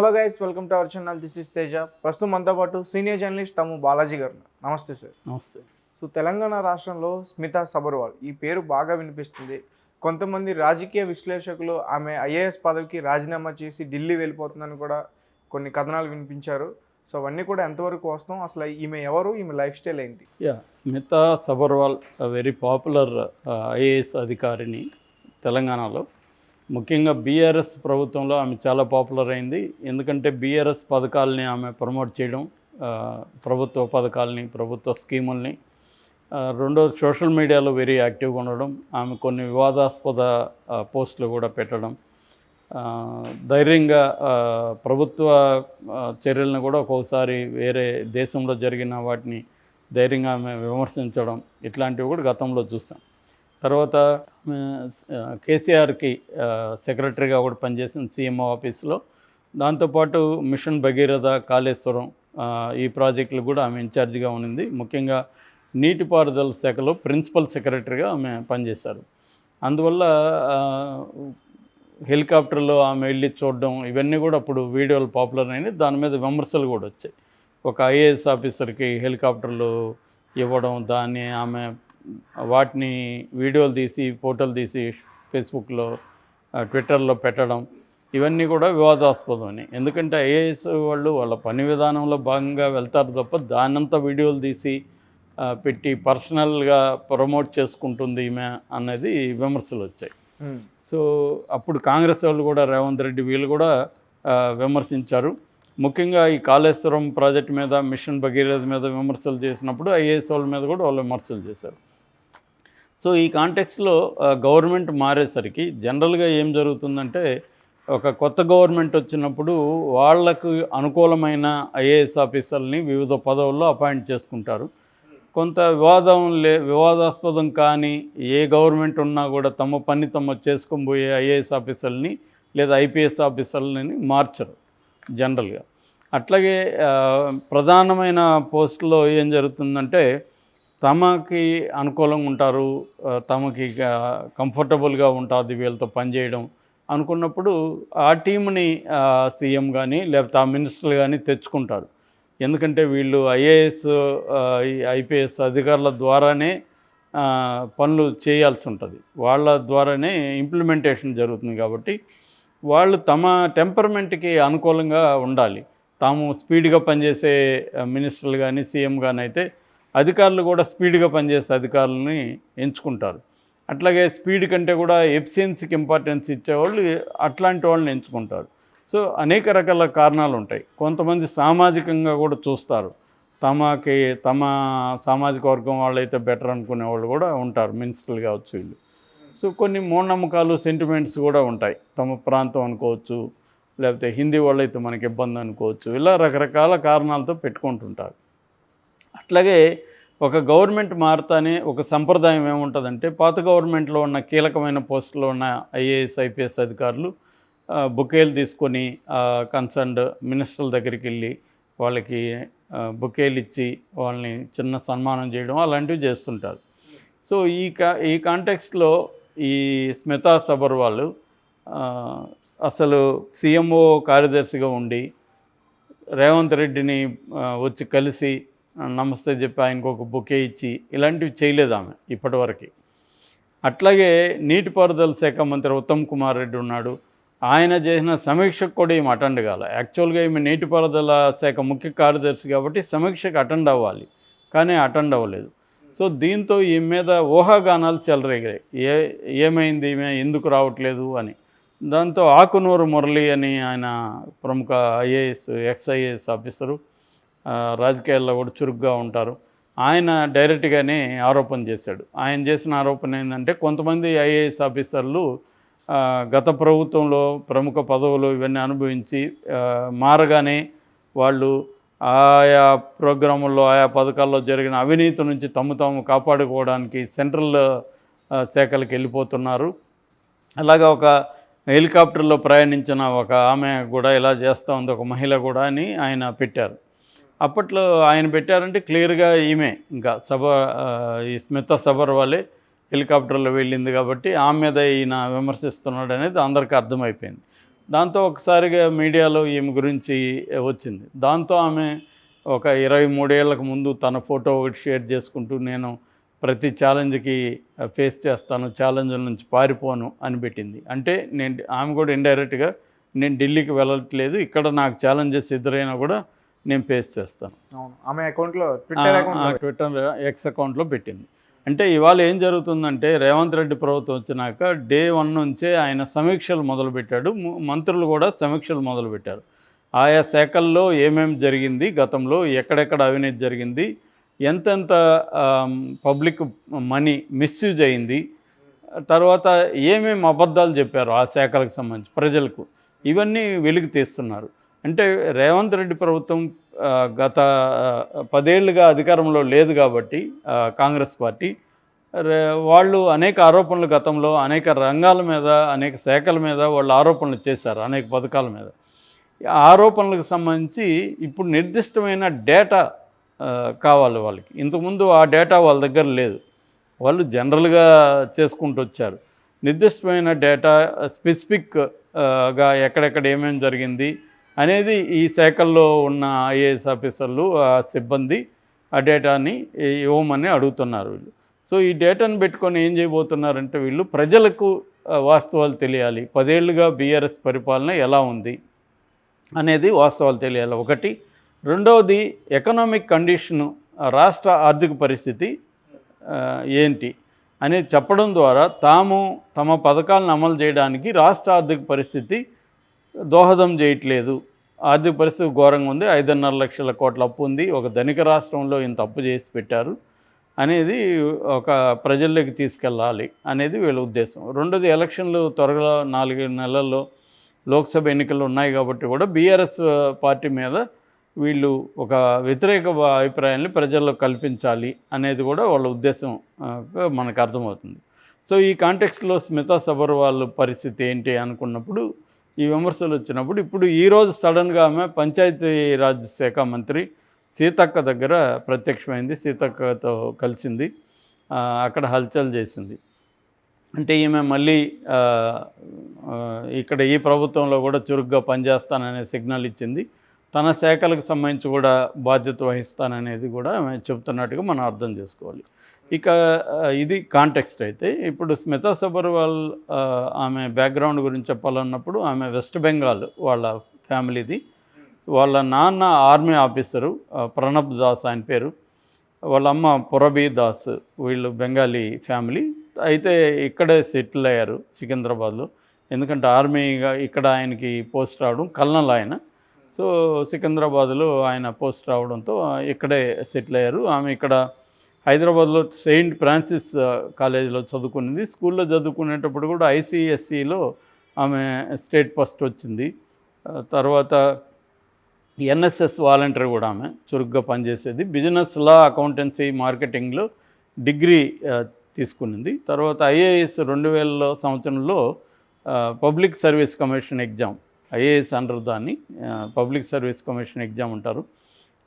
Hello guys welcome to our channel. This is Teja. ప్రస్తుతం మనతో పాటు సీనియర్ జర్నలిస్ట్ తమ్ము బాలాజీ గారు నమస్తే సార్. నమస్తే. సో తెలంగాణ రాష్ట్రంలో స్మితా సబర్వాల్ ఈ పేరు బాగా వినిపిస్తుంది. కొంతమంది రాజకీయ విశ్లేషకులు ఆమె ఐఏఎస్ పదవికి రాజీనామా చేసి ఢిల్లీ వెళ్ళిపోతుందని కూడా కొన్ని కథనాలు వినిపించారు. సో అవన్నీ కూడా ఎంతవరకు వస్తాం అసలు ఈమె ఎవరు? ఈమె లైఫ్ స్టైల్ ఏంటి? Yeah Smita Sabharwal very popular IAS అధికారిని తెలంగాణలో. ముఖ్యంగా బీఆర్ఎస్ ప్రభుత్వంలో ఆమె చాలా పాపులర్ అయింది. ఎందుకంటే బీఆర్ఎస్ పథకాలని ఆమె ప్రమోట్ చేయడం ప్రభుత్వ పథకాలని ప్రభుత్వ స్కీముల్ని రెండో రెండోది సోషల్ మీడియాలో వెరీ యాక్టివ్గా ఉండడం ఆమె కొన్ని వివాదాస్పద పోస్టులు కూడా పెట్టడం ధైర్యంగా ప్రభుత్వ చర్యలను కూడా ఒక్కోసారి వేరే దేశంలో జరిగిన వాటిని ధైర్యంగా ఆమె విమర్శించడం ఇట్లాంటివి కూడా గతంలో చూసాం. తర్వాత కేసీఆర్కి సెక్రటరీగా కూడా పనిచేసింది సీఎంఓ ఆఫీస్లో దాంతోపాటు మిషన్ భగీరథ కాళేశ్వరం ఈ ప్రాజెక్టులు కూడా ఆమె ఇన్ఛార్జిగా ఉన్నింది. ముఖ్యంగా నీటిపారుదల శాఖలో ప్రిన్సిపల్ సెక్రటరీగా ఆమె పనిచేశారు. అందువల్ల హెలికాప్టర్లో ఆమె వెళ్ళి చూడడం ఇవన్నీ కూడా అప్పుడు వీడియోలు పాపులర్ అయినాయి. దాని మీద విమర్శలు కూడా వచ్చాయి. ఒక ఐఏఎస్ ఆఫీసర్కి హెలికాప్టర్లు ఇవ్వడం దాన్ని ఆమె వాటిని వీడియోలు తీసి ఫోటోలు తీసి ఫేస్బుక్లో ట్విట్టర్లో పెట్టడం ఇవన్నీ కూడా వివాదాస్పదమని. ఎందుకంటే ఐఏఎస్ వాళ్ళు వాళ్ళ పని విధానంలో భాగంగా వెళ్తారు తప్ప దాన్నంతా వీడియోలు తీసి పెట్టి పర్సనల్గా ప్రమోట్ చేసుకుంటుంది ఈమె అనేది విమర్శలు వచ్చాయి సో అప్పుడు కాంగ్రెస్ వాళ్ళు కూడా రేవంత్ రెడ్డి వీళ్ళు కూడా విమర్శించారు. ముఖ్యంగా ఈ కాళేశ్వరం ప్రాజెక్ట్ మీద మిషన్ భగీరథ మీద విమర్శలు చేసినప్పుడు ఐఏఎస్ వాళ్ళ మీద కూడా వాళ్ళు విమర్శలు చేశారు. సో ఈ కాంటెక్స్లో గవర్నమెంట్ మారేసరికి జనరల్గా ఏం జరుగుతుందంటే ఒక కొత్త గవర్నమెంట్ వచ్చినప్పుడు వాళ్ళకు అనుకూలమైన ఐఏఎస్ ఆఫీసర్ని వివిధ పదవుల్లో అపాయింట్ చేసుకుంటారు. కొంత వివాదం లే వివాదాస్పదం కానీ ఏ గవర్నమెంట్ ఉన్నా కూడా తమ పని తమ చేసుకొని పోయే ఐఏఎస్ ఆఫీసర్ని లేదా ఐపీఎస్ ఆఫీసర్లని మార్చరు జనరల్గా. అట్లాగే ప్రధానమైన పోస్టులో ఏం జరుగుతుందంటే తమకి అనుకూలంగా ఉంటారు తమకి కంఫర్టబుల్గా ఉంటుంది వీళ్ళతో పనిచేయడం అనుకున్నప్పుడు ఆ టీంని సీఎం కానీ లేకపోతే ఆ మినిస్టర్లు కానీ తెచ్చుకుంటారు. ఎందుకంటే వీళ్ళు ఐఏఎస్ ఐపీఎస్ అధికారుల ద్వారానే పనులు చేయాల్సి ఉంటుంది. వాళ్ళ ద్వారానే ఇంప్లిమెంటేషన్ జరుగుతుంది కాబట్టి వాళ్ళు తమ టెంపర్మెంట్కి అనుకూలంగా ఉండాలి. తాము స్పీడ్గా పనిచేసే మినిస్టర్లు కానీ సీఎం కానీ అయితే అధికారులు కూడా స్పీడ్గా పనిచేసే అధికారులని ఎంచుకుంటారు. అట్లాగే స్పీడ్ కంటే కూడా ఎఫిషియన్సీకి ఇంపార్టెన్స్ ఇచ్చేవాళ్ళు అట్లాంటి వాళ్ళని ఎంచుకుంటారు. సో అనేక రకాల కారణాలు ఉంటాయి. కొంతమంది సామాజికంగా కూడా చూస్తారు. తమకి తమ సామాజిక వర్గం వాళ్ళైతే బెటర్ అనుకునే వాళ్ళు కూడా ఉంటారు మినిస్టర్లు కావచ్చు వీళ్ళు. సో కొన్ని మూఢనమ్మకాలు సెంటిమెంట్స్ కూడా ఉంటాయి. తమ ప్రాంతం అనుకోవచ్చు లేకపోతే హిందీ వాళ్ళైతే మనకి ఇబ్బంది అనుకోవచ్చు. ఇలా రకరకాల కారణాలతో పెట్టుకుంటుంటారు. అట్లాగే ఒక గవర్నమెంట్ మారుతానే ఒక సంప్రదాయం ఏముంటుందంటే పాత గవర్నమెంట్లో ఉన్న కీలకమైన పోస్టులో ఉన్న ఐఏఎస్ ఐపీఎస్ అధికారులు బుకేలు తీసుకొని కన్సర్న్డ్ మినిస్టర్ల దగ్గరికి వెళ్ళి వాళ్ళకి బుకేలు ఇచ్చి వాళ్ళని చిన్న సన్మానం చేయడం అలాంటివి చేస్తుంటారు. సో ఈ కా ఈ కాంటెక్స్ట్లో ఈ స్మితా సబర్ వాళ్ళు అసలు సీఎంఓ కార్యదర్శిగా ఉండి రేవంత్ రెడ్డిని వచ్చి కలిసి నమస్తే చెప్పి ఆయనకు ఒక బుకే ఇచ్చి ఇలాంటివి చేయలేదు ఆమె ఇప్పటివరకు. అట్లాగే నీటిపారుదల శాఖ మంత్రి ఉత్తమ్ కుమార్ రెడ్డి ఉన్నాడు. ఆయన చేసిన సమీక్షకు కూడా ఈమె అటెండ్ కాల. యాక్చువల్గా ఈమె నీటిపారుదల శాఖ ముఖ్య కార్యదర్శి కాబట్టి సమీక్షకు అటెండ్ అవ్వాలి. కానీ అటెండ్ అవ్వలేదు. సో దీంతో ఈమె మీద ఊహాగానాలు చెలరేగాయి. ఏ ఏమైంది ఈమె? ఎందుకు రావట్లేదు అని. దాంతో ఆకునూరు మురళి అని ఆయన ప్రముఖ ఐఏఎస్ ఎక్స్ఐఏఎస్ ఆఫీసరు రాజకీయాల్లో కూడా చురుగ్గా ఉంటారు. ఆయన డైరెక్ట్గానే ఆరోపణ చేశాడు. ఆయన చేసిన ఆరోపణ ఏంటంటే కొంతమంది ఐఏఎస్ ఆఫీసర్లు గత ప్రభుత్వంలో ప్రముఖ పదవులు ఇవన్నీ అనుభవించి మారగానే వాళ్ళు ఆయా ప్రోగ్రాముల్లో ఆయా పథకాల్లో జరిగిన అవినీతి నుంచి తమ తాము కాపాడుకోవడానికి సెంట్రల్ శాఖలకు వెళ్ళిపోతున్నారు. అలాగా ఒక హెలికాప్టర్లో ప్రయాణించిన ఒక ఆమె కూడా ఇలా చేస్తూ ఉంది. ఒక మహిళ కూడా అని ఆయన పెట్టారు. అప్పట్లో ఆయన పెట్టారంటే క్లియర్గా ఈమె ఇంకా సభ ఈ స్మిత సబర్ వాళ్ళే హెలికాప్టర్లో వెళ్ళింది కాబట్టి ఆమె మీద ఈయన విమర్శిస్తున్నాడు అనేది అందరికీ అర్థమైపోయింది. దాంతో ఒకసారిగా మీడియాలో ఈమె గురించి వచ్చింది. దాంతో ఆమె ఒక ఇరవై మూడేళ్ళకు ముందు తన ఫోటో ఒకటి షేర్ చేసుకుంటూ నేను ప్రతి ఛాలెంజ్కి ఫేస్ చేస్తాను ఛాలెంజ్ నుంచి పారిపోను అని పెట్టింది. అంటే నేను ఆమె కూడా ఇండైరెక్ట్గా నేను ఢిల్లీకి వెళ్ళట్లేదు ఇక్కడ నాకు ఛాలెంజెస్ ఎదురైనా కూడా నేను ఫేస్ చేస్తాను. ఆమె అకౌంట్లో ట్విట్టర్ ఎక్స్ అకౌంట్లో పెట్టింది. అంటే ఇవాళ ఏం జరుగుతుందంటే రేవంత్ రెడ్డి ప్రభుత్వం వచ్చినాక డే వన్ నుంచే ఆయన సమీక్షలు మొదలుపెట్టాడు. మంత్రులు కూడా సమీక్షలు మొదలుపెట్టారు. ఆయా శాఖల్లో ఏమేమి జరిగింది గతంలో ఎక్కడెక్కడ అవినీతి జరిగింది ఎంతెంత పబ్లిక్ మనీ మిస్యూజ్ అయింది తర్వాత ఏమేమి అబద్ధాలు చెప్పారు ఆ శాఖలకు సంబంధించి ప్రజలకు ఇవన్నీ వెలికి తీస్తున్నారు. అంటే రేవంత్ రెడ్డి ప్రభుత్వం గత పదేళ్ళుగా అధికారంలో లేదు కాబట్టి కాంగ్రెస్ పార్టీ. రే- వాళ్ళు అనేక ఆరోపణలు గతంలో అనేక రంగాల మీద అనేక శాఖల మీద వాళ్ళు ఆరోపణలు చేశారు అనేక పథకాల మీద. ఆరోపణలకు సంబంధించి ఇప్పుడు నిర్దిష్టమైన డేటా కావాలి వాళ్ళకి. ఇంతకుముందు ఆ డేటా వాళ్ళ దగ్గర లేదు. వాళ్ళు జనరల్గా చేసుకుంటూ వచ్చారు. నిర్దిష్టమైన డేటా స్పెసిఫిక్గా ఎక్కడెక్కడ ఏమేమి జరిగింది అనేది ఈ శాఖల్లో ఉన్న ఐఏఎస్ ఆఫీసర్లు ఆ సిబ్బంది ఆ డేటాని ఇవ్వమని అడుగుతున్నారు వీళ్ళు. సో ఈ డేటాను పెట్టుకొని ఏం చేయబోతున్నారంటే వీళ్ళు ప్రజలకు వాస్తవాలు తెలియాలి. పదేళ్ళుగా బీఆర్ఎస్ పరిపాలన ఎలా ఉంది అనేది వాస్తవాలు తెలియాలి. ఒకటి. రెండవది ఎకనామిక్ కండిషను రాష్ట్ర ఆర్థిక పరిస్థితి ఏంటి అనేది చెప్పడం ద్వారా తాము తమ పథకాలను అమలు చేయడానికి రాష్ట్ర ఆర్థిక పరిస్థితి దోహదం చేయట్లేదు. ఆర్థిక పరిస్థితి ఘోరంగా ఉంది. ఐదున్నర లక్షల కోట్ల అప్పు ఉంది. ఒక ధనిక రాష్ట్రంలో ఇంత అప్పు చేసి పెట్టారు అనేది ఒక ప్రజల్లోకి తీసుకెళ్ళాలి అనేది వీళ్ళ ఉద్దేశం. రెండోది ఎలక్షన్లు త్వరగా నాలుగు నెలల్లో లోక్సభ ఎన్నికలు ఉన్నాయి కాబట్టి కూడా బీఆర్ఎస్ పార్టీ మీద వీళ్ళు ఒక వ్యతిరేక అభిప్రాయాన్ని ప్రజల్లో కల్పించాలి అనేది కూడా వాళ్ళ ఉద్దేశం మనకు అర్థమవుతుంది. సో ఈ కాంటెక్స్లో స్మితా సబర్వాల్ పరిస్థితి ఏంటి అనుకున్నప్పుడు ఈ విమర్శలు వచ్చినప్పుడు ఇప్పుడు ఈరోజు సడన్గా ఆమె పంచాయతీ రాజ్ శాఖ మంత్రి సీతక్క దగ్గర ప్రత్యక్షమైంది సీతక్కతో కలిసింది అక్కడ హల్చల్ చేసింది. అంటే ఈమె మళ్ళీ ఇక్కడ ఈ ప్రభుత్వంలో కూడా చురుగ్గా పనిచేస్తాననే సిగ్నల్ ఇచ్చింది. తన శాఖలకు సంబంధించి కూడా బాధ్యత వహిస్తాననేది కూడా ఆమె చెప్తున్నట్టుగా మనం అర్థం చేసుకోవాలి. ఇక ఇది కాంటెక్స్ట్ అయితే ఇప్పుడు స్మితా సబర్వాల్ ఆమె బ్యాక్గ్రౌండ్ గురించి చెప్పాలన్నప్పుడు ఆమె వెస్ట్ బెంగాల్ వాళ్ళ ఫ్యామిలీది. వాళ్ళ నాన్న ఆర్మీ ఆఫీసరు ప్రణబ్ దాస్ ఆయన పేరు. వాళ్ళ అమ్మ పురబీ దాస్ వీళ్ళు బెంగాలీ ఫ్యామిలీ. అయితే ఇక్కడే సెటిల్ అయ్యారు సికింద్రాబాద్లో. ఎందుకంటే ఆర్మీగా ఇక్కడ ఆయనకి పోస్ట్ రావడం కల్నల్ ఆయన. సో సికింద్రాబాద్లో ఆయన పోస్ట్ రావడంతో ఇక్కడే సెటిల్ అయ్యారు. ఆమె ఇక్కడ హైదరాబాద్లో సెయింట్ ఫ్రాన్సిస్ కాలేజీలో చదువుకున్నది స్కూల్లో చదువుకునేటప్పుడు కూడా ఐసీఎస్సిలో ఆమె స్టేట్ ఫస్ట్ వచ్చింది. తర్వాత ఎన్ఎస్ఎస్ వాలంటీర్ కూడా ఆమె చురుగ్గా పనిచేసేది. బిజినెస్ లా అకౌంటెన్సీ మార్కెటింగ్లో డిగ్రీ ఆ, తీసుకునింది. తర్వాత ఐఏఎస్ రెండు వేల సంవత్సరంలో public service commission exam IAS అంటారు దాన్ని పబ్లిక్ సర్వీస్ కమిషన్ ఎగ్జామ్ అంటారు.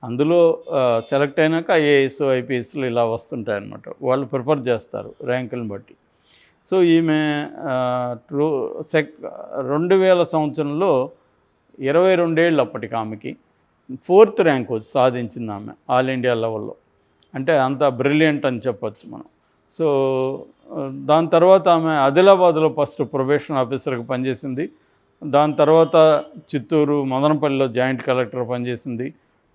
అందులో సెలెక్ట్ అయినాక ఐఏఎస్ ఐపీఎస్లు ఇలా వస్తుంటాయన్నమాట వాళ్ళు ప్రిఫర్ చేస్తారు ర్యాంకులను బట్టి. సో ఈమె టూ ట్రూ సెక్ రెండు వేల సంవత్సరంలో ఇరవై రెండేళ్ళు అప్పటికి ఆమెకి ఫోర్త్ ర్యాంక్ వచ్చి సాధించింది ఆమె ఆల్ ఇండియా లెవెల్లో. అంటే అంత బ్రిలియంట్ అని చెప్పచ్చు మనం. సో దాని తర్వాత ఆమె ఆదిలాబాద్లో ఫస్ట్ ప్రొబేషన్ ఆఫీసర్గా పనిచేసింది. దాని తర్వాత చిత్తూరు మదనపల్లిలో జాయింట్ కలెక్టర్ పనిచేసింది.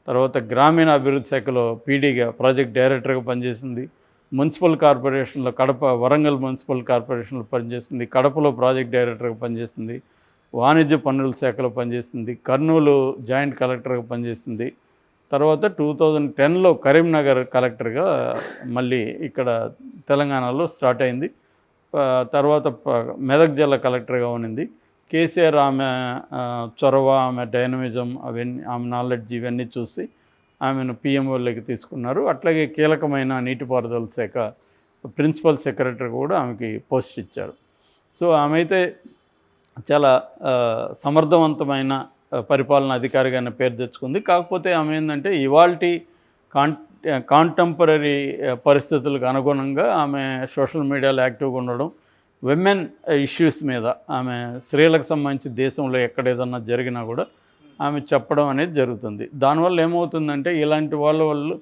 తర్వాత గ్రామీణ అభివృద్ధి శాఖలో పీడీగా ప్రాజెక్ట్ డైరెక్టర్గా పనిచేసింది. మున్సిపల్ కార్పొరేషన్లో కడప వరంగల్ మున్సిపల్ కార్పొరేషన్లో పనిచేసింది. కడపలో ప్రాజెక్ట్ డైరెక్టర్గా పనిచేసింది. వాణిజ్య పన్నుల శాఖలో పనిచేసింది. కర్నూలు జాయింట్ కలెక్టర్గా పనిచేసింది. తర్వాత టూ థౌజండ్ టెన్లో కరీంనగర్ కలెక్టర్గా మళ్ళీ ఇక్కడ తెలంగాణలో స్టార్ట్ అయింది. తర్వాత మెదక్ జిల్లా కలెక్టర్గా ఉన్నింది. కేసీఆర్ ఆమె చొరవ ఆమె డైనమిజం అవన్నీ ఆమె నాలెడ్జ్ ఇవన్నీ చూసి ఆమెను పిఎంఓలోకి తీసుకున్నారు. అట్లాగే కీలకమైన నీటిపారుదల శాఖ ప్రిన్సిపల్ సెక్రటరీ కూడా ఆమెకి పోస్ట్ ఇచ్చారు. సో ఆమె అయితే చాలా సమర్థవంతమైన పరిపాలన అధికారిగానే పేరు తెచ్చుకుంది. కాకపోతే ఆమె ఏంటంటే ఇవాల్టి కాన్ కాంటెంపరీ పరిస్థితులకు అనుగుణంగా ఆమె సోషల్ మీడియాలో యాక్టివ్గా ఉండడం విమెన్ ఇష్యూస్ uh, మీద ఆమె స్త్రీలకు సంబంధించి దేశంలో ఎక్కడ ఏదన్నా జరిగినా కూడా ఆమె చెప్పడం అనేది జరుగుతుంది. దానివల్ల ఏమవుతుందంటే ఇలాంటి వాళ్ళ వాళ్ళు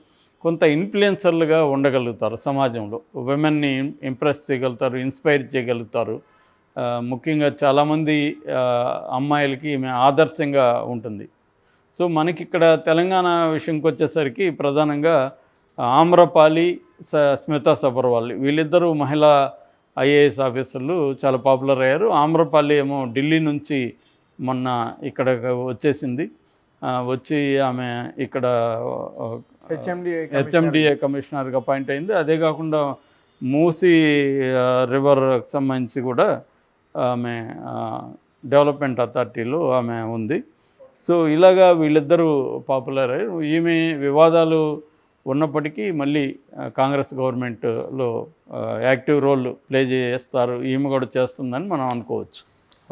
కొంత ఇన్ఫ్లుయెన్సర్లుగా ఉండగలుగుతారు సమాజంలో. విమెన్ని ఇంప్రెస్ చేయగలుగుతారు ఇన్స్పైర్ చేయగలుగుతారు. ముఖ్యంగా చాలామంది అమ్మాయిలకి ఈమె ఆదర్శంగా ఉంటుంది. సో మనకి ఇక్కడ తెలంగాణ విషయంకి వచ్చేసరికి ప్రధానంగా ఆమ్రపాలి స స్మితా సబర్వాల్ వీళ్ళిద్దరూ మహిళా ఐఏఎస్ ఆఫీసర్లు చాలా పాపులర్ అయ్యారు. ఆమ్రపాలి ఏమో ఢిల్లీ నుంచి మొన్న ఇక్కడ వచ్చేసింది. వచ్చి ఆమె ఇక్కడ హెచ్ఎండి హెచ్ఎండిఏ కమిషనర్గా అపాయింట్ అయింది. అదే కాకుండా మూసీ రివర్కి సంబంధించి కూడా ఆమె డెవలప్మెంట్ అథారిటీలో ఆమె ఉంది. సో ఇలాగా వీళ్ళిద్దరూ పాపులర్ అయ్యారు. ఈమె వివాదాలు ఉన్నప్పటికీ మళ్ళీ కాంగ్రెస్ గవర్నమెంట్లో యాక్టివ్ రోల్ ప్లే చేస్తారు ఈమె కూడా చేస్తుందని మనం అనుకోవచ్చు.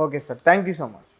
Okay sir. Thank you so much.